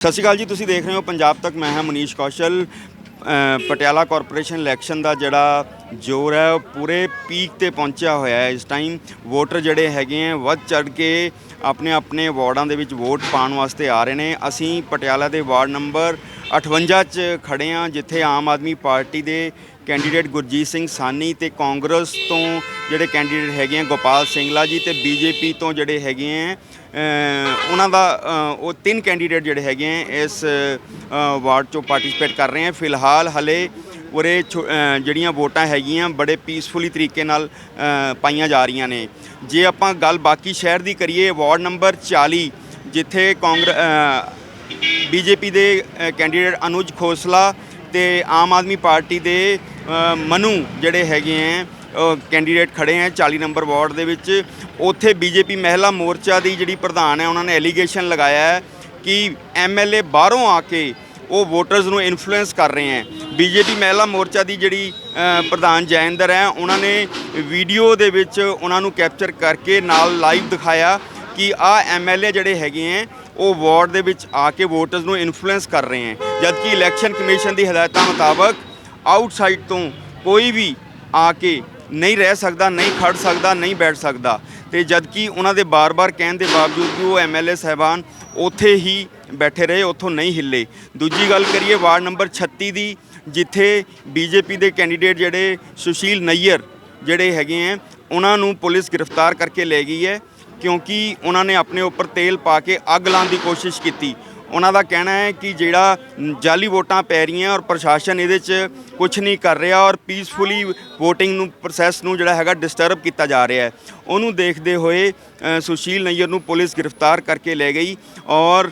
ਸਤਿ ਸ਼੍ਰੀ ਅਕਾਲ ਜੀ, ਤੁਸੀਂ ਦੇਖ ਰਹੇ ਹੋ ਪੰਜਾਬ ਤੱਕ। ਮੈਂ ਹਾਂ ਮਨੀਸ਼ ਕੌਸ਼ਲ। ਪਟਿਆਲਾ ਕਾਰਪੋਰੇਸ਼ਨ ਇਲੈਕਸ਼ਨ ਦਾ ਜਿਹੜਾ ਜ਼ੋਰ ਹੈ, ਉਹ ਪੂਰੇ ਪੀਕ ਤੇ ਪਹੁੰਚਿਆ ਹੋਇਆ ਹੈ ਇਸ ਟਾਈਮ ਵੋਟਰ ਜਿਹੜੇ ਹੈਗੇ ਆ ਵੱਧ ਚੜ ਕੇ ਆਪਣੇ ਆਪਣੇ ਵਾਰਡਾਂ ਦੇ ਵਿੱਚ ਵੋਟ ਪਾਉਣ ਵਾਸਤੇ ਆ ਰਹੇ ਨੇ। ਅਸੀਂ ਪਟਿਆਲਾ ਦੇ ਵਾਰਡ ਨੰਬਰ 58 'ਚ ਖੜੇ ਹਾਂ, ਜਿੱਥੇ ਆਮ ਆਦਮੀ ਪਾਰਟੀ ਦੇ ਕੈਂਡੀਡੇਟ ਗੁਰਜੀਤ ਸਿੰਘ ਸਾਨੀ ਤੇ ਕਾਂਗਰਸ ਤੋਂ ਜਿਹੜੇ ਕੈਂਡੀਡੇਟ ਹੈਗੇ ਆ ਗੋਪਾਲ ਸਿੰਘਲਾ ਜੀ ਤੇ ਬੀਜੇਪੀ ਤੋਂ ਜਿਹੜੇ ਹੈਗੇ ਆ ਉਹਨਾਂ ਦਾ ਉਹ ਤਿੰਨ ਕੈਂਡੀਡੇਟ ਜਿਹੜੇ ਹੈਗੇ ਆ ਇਸ ਵਾਰਡ ਚੋਂ ਪਾਰਟਿਸਿਪੇਟ ਕਰ ਰਹੇ ਆ। ਫਿਲਹਾਲ ਹਲੇ ਉਰੇ ਛੋ- ਜਿਹੜੀਆਂ ਵੋਟਾਂ ਹੈਗੀਆਂ ਬੜੇ ਪੀਸਫੁਲੀ ਤਰੀਕੇ ਨਾਲ ਪਾਈਆਂ ਜਾ ਰਹੀਆਂ ਨੇ। ਜੇ ਆਪਾਂ ਗੱਲ ਬਾਕੀ ਸ਼ਹਿਰ ਦੀ ਕਰੀਏ, ਵਾਰਡ ਨੰਬਰ 40 ਜਿੱਥੇ ਕਾਂਗਰਸ ਬੀਜੇਪੀ ਦੇ ਕੈਂਡੀਡੇਟ ਅਨੁਜ ਖੋਸਲਾ ਤੇ ਆਮ ਆਦਮੀ ਪਾਰਟੀ ਦੇ ਮਨੂ ਜਿਹੜੇ ਹੈਗੇ ਆ ਕੈਂਡੀਡੇਟ ਖੜੇ ਆ 40 ਨੰਬਰ ਵਾਰਡ ਦੇ ਵਿੱਚ। ਉੱਥੇ ਬੀਜੇਪੀ ਮਹਿਲਾ ਮੋਰਚਾ ਦੀ ਜਿਹੜੀ ਪ੍ਰਧਾਨ ਹੈ ਉਹਨਾਂ ਨੇ ਐਲੀਗੇਸ਼ਨ ਲਗਾਇਆ ਹੈ ਕਿ ਐਮਐਲਏ ਬਾਹਰੋਂ ਆ ਕੇ ਉਹ ਵੋਟਰਸ ਨੂੰ ਇਨਫਲੂਐਂਸ ਕਰ ਰਹੇ ਹੈ। ਬੀਜੇਪੀ ਮਹਿਲਾ ਮੋਰਚਾ ਦੀ ਜਿਹੜੀ ਪ੍ਰਧਾਨ ਜੈਂਦਰ ਹੈ, ਉਹਨਾਂ ਨੇ ਵੀਡੀਓ ਦੇ ਵਿੱਚ ਉਹਨਾਂ ਨੂੰ ਕੈਪਚਰ ਕਰਕੇ ਨਾਲ ਲਾਈਵ ਦਿਖਾਇਆ ਕਿ ਆ ਐਮਐਲਏ ਜਿਹੜੇ ਹੈਗੇ ਹੈ, ਉਹ ਵਾਰਡ ਦੇ ਵਿੱਚ ਆ ਕੇ ਵੋਟਰਸ ਨੂੰ ਇਨਫਲੂਐਂਸ ਕਰ ਰਹੇ ਹੈ। ਜਦਕਿ ਇਲੈਕਸ਼ਨ ਕਮਿਸ਼ਨ ਦੀ ਹਦਾਇਤਾਂ ਮੁਤਾਬਕ ਆਊਟਸਾਈਡ ਤੋਂ ਕੋਈ ਵੀ ਆ ਕੇ ਨਹੀਂ ਰਹਿ ਸਕਦਾ, ਨਹੀਂ ਖੜ ਸਕਦਾ, ਨਹੀਂ ਬੈਠ ਸਕਦਾ। ਤੇ ਜਦਕਿ ਉਹਨਾਂ ਦੇ ਬਾਰ-ਬਾਰ ਕਹਿਣ ਦੇ ਬਾਵਜੂਦ ਵੀ ਉਹ ਐਮਐਲਏ ਸਹਿਬਾਨ, ਉੱਥੇ ਹੀ ਬੈਠੇ ਰਹੇ, ਉੱਥੋਂ ਨਹੀਂ ਹਿੱਲੇ। ਦੂਜੀ ਗੱਲ ਕਰੀਏ, ਵਾਰਡ ਨੰਬਰ 36 ਦੀ, ਜਿੱਥੇ ਬੀਜੇਪੀ ਦੇ ਕੈਂਡੀਡੇਟ ਜਿਹੜੇ ਸੁਸ਼ੀਲ ਨਈਅਰ ਜਿਹੜੇ ਹੈਗੇ ਆ ਉਹਨਾਂ ਨੂੰ ਪੁਲਿਸ ਗ੍ਰਿਫਤਾਰ ਕਰਕੇ ਲੈ ਗਈ ਹੈ ਕਿਉਂਕਿ ਉਹਨਾਂ ਨੇ ਆਪਣੇ ਉੱਪਰ ਤੇਲ ਪਾ ਕੇ ਅੱਗ ਲਾਉਣ ਦੀ ਕੋਸ਼ਿਸ਼ ਕੀਤੀ। ਉਹਨਾਂ ਦਾ ਕਹਿਣਾ ਹੈ ਕਿ ਜਿਹੜਾ ਜਾਲੀ ਵੋਟਾਂ ਪੈ ਰਹੀਆਂ ਔਰ ਪ੍ਰਸ਼ਾਸਨ ਇਹਦੇ 'ਚ ਕੁਝ ਨਹੀਂ ਕਰ ਰਿਹਾ ਔਰ ਪੀਸਫੁਲੀ VOTING ਨੂੰ ਪ੍ਰੋਸੈਸ ਨੂੰ ਜਿਹੜਾ ਹੈਗਾ ਡਿਸਟਰਬ ਕੀਤਾ ਜਾ ਰਿਹਾ ਹੈ ਉਹਨੂੰ ਦੇਖਦੇ ਹੋਏ ਸੁਸ਼ੀਲ ਨਈਅਰ ਨੂੰ ਪੁਲਿਸ ਗ੍ਰਿਫਤਾਰ ਕਰਕੇ ਲੈ ਗਈ ਔਰ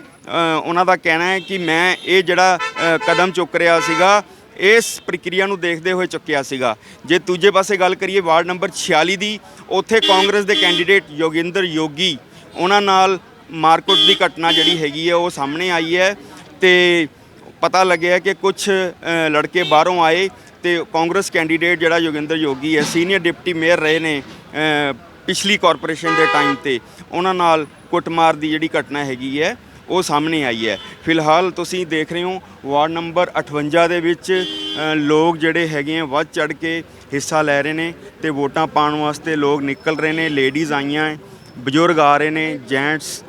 ਉਹਨਾਂ ਦਾ ਕਹਿਣਾ ਹੈ ਕਿ ਮੈਂ ਇਹ ਜਿਹੜਾ ਕਦਮ ਚੁੱਕ ਰਿਹਾ ਸੀਗਾ, ਇਸ ਪ੍ਰਕਿਰਿਆ ਨੂੰ ਦੇਖਦੇ ਹੋਏ ਚੁੱਕਿਆ ਸੀਗਾ। ਜੇ ਦੂਜੇ ਪਾਸੇ ਗੱਲ ਕਰੀਏ ਵਾਰਡ ਨੰਬਰ 46 ਦੀ, ਉੱਥੇ ਕਾਂਗਰਸ ਦੇ ਕੈਂਡੀਡੇਟ ਯੋਗਿੰਦਰ ਯੋਗੀ, ਉਹਨਾਂ ਨਾਲ ਮਾਰਕੁੱਟ ਦੀ ਘਟਨਾ ਜਿਹੜੀ ਹੈਗੀ ਹੈ, ਉਹ ਸਾਹਮਣੇ ਆਈ ਹੈ ਤੇ ਪਤਾ ਲੱਗਿਆ ਕਿ ਕੁਝ ਲੜਕੇ ਬਾਹਰੋਂ ਆਏ ਤੇ ਕਾਂਗਰਸ ਕੈਂਡੀਡੇਟ ਜਿਹੜਾ ਯੋਗਿੰਦਰ ਯੋਗੀ ਹੈ, ਸੀਨੀਅਰ ਡਿਪਟੀ ਮੇਅਰ ਰਹੇ ਨੇ ਪਿਛਲੀ ਕਾਰਪੋਰੇਸ਼ਨ ਦੇ ਟਾਈਮ ਤੇ, ਉਹਨਾਂ ਨਾਲ ਕੁੱਟਮਾਰ ਦੀ ਜਿਹੜੀ ਘਟਨਾ ਹੈਗੀ ਹੈ ਉਹ ਸਾਹਮਣੇ ਆਈ ਹੈ। ਫਿਲਹਾਲ ਤੁਸੀਂ ਦੇਖ ਰਹੇ ਹੋ, ਵਾਰਡ ਨੰਬਰ 58 ਦੇ ਵਿੱਚ ਲੋਕ ਜਿਹੜੇ ਹੈਗੇ ਆ, ਵੱਧ ਚੜ ਕੇ ਹਿੱਸਾ ਲੈ ਰਹੇ ਨੇ ਤੇ ਵੋਟਾਂ ਪਾਉਣ ਵਾਸਤੇ ਲੋਕ ਨਿਕਲ ਰਹੇ ਨੇ। ਲੇਡੀਜ਼ ਆਈਆਂ, ਬਜ਼ੁਰਗ ਆ ਰਹੇ ਨੇ ਜੈਂਟਸ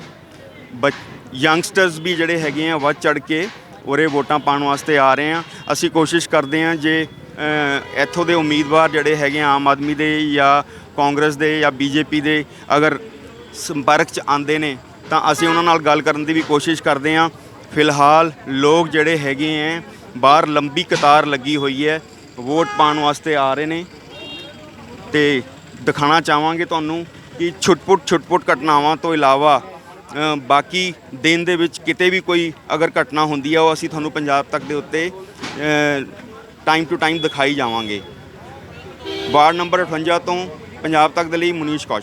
ਯੰਗਸਟਰਸ ਵੀ ਜਿਹੜੇ ਹੈਗੇ ਆ, ਵੱਧ ਚੜ ਕੇ ਉਰੇ ਵੋਟਾਂ ਪਾਉਣ ਵਾਸਤੇ ਆ ਰਹੇ ਆ। ਅਸੀਂ ਕੋਸ਼ਿਸ਼ ਕਰਦੇ ਆ ਜੇ ਇੱਥੋਂ ਦੇ ਉਮੀਦਵਾਰ ਜਿਹੜੇ ਹੈਗੇ ਆਮ ਆਦਮੀ ਦੇ ਜਾਂ ਕਾਂਗਰਸ ਦੇ ਜਾਂ ਬੀਜੇਪੀ ਦੇ ਅਗਰ ਸੰਪਰਕ ਚ ਆਉਂਦੇ ਨੇ ਤਾਂ ਅਸੀਂ ਉਹਨਾਂ ਨਾਲ ਗੱਲ ਕਰਨ ਦੀ ਵੀ ਕੋਸ਼ਿਸ਼ ਕਰਦੇ ਹਾਂ। ਫਿਲਹਾਲ ਲੋਕ ਜਿਹੜੇ ਹੈਗੇ ਹੈ ਬਾਹਰ ਲੰਬੀ ਕਤਾਰ ਲੱਗੀ ਹੋਈ ਹੈ। ਵੋਟ ਪਾਉਣ ਵਾਸਤੇ ਆ ਰਹੇ ਨੇ। ਤੇ ਦਿਖਾਣਾ ਚਾਹਾਂਗੇ ਤੁਹਾਨੂੰ ਕਿ ਛੁਟਪੁਟ ਛੁਟਪੁਟ ਘਟਨਾਵਾਂ ਤੋਂ ਇਲਾਵਾ ਬਾਕੀ ਦਿਨ ਦੇ ਵਿੱਚ ਕਿਤੇ ਵੀ ਕੋਈ ਅਗਰ ਘਟਨਾ ਹੁੰਦੀ ਹੈ ਉਹ ਅਸੀਂ ਤੁਹਾਨੂੰ ਪੰਜਾਬ ਤੱਕ ਦੇ ਉੱਤੇ ਟਾਈਮ ਟੂ ਟਾਈਮ ਦਿਖਾਈ ਜਾਵਾਂਗੇ। ਵਾਰਡ ਨੰਬਰ 58 ਤੋਂ ਪੰਜਾਬ ਤੱਕ ਦੇ ਲਈ ਮਨੀਸ਼ ਕੌਸ਼ਲ।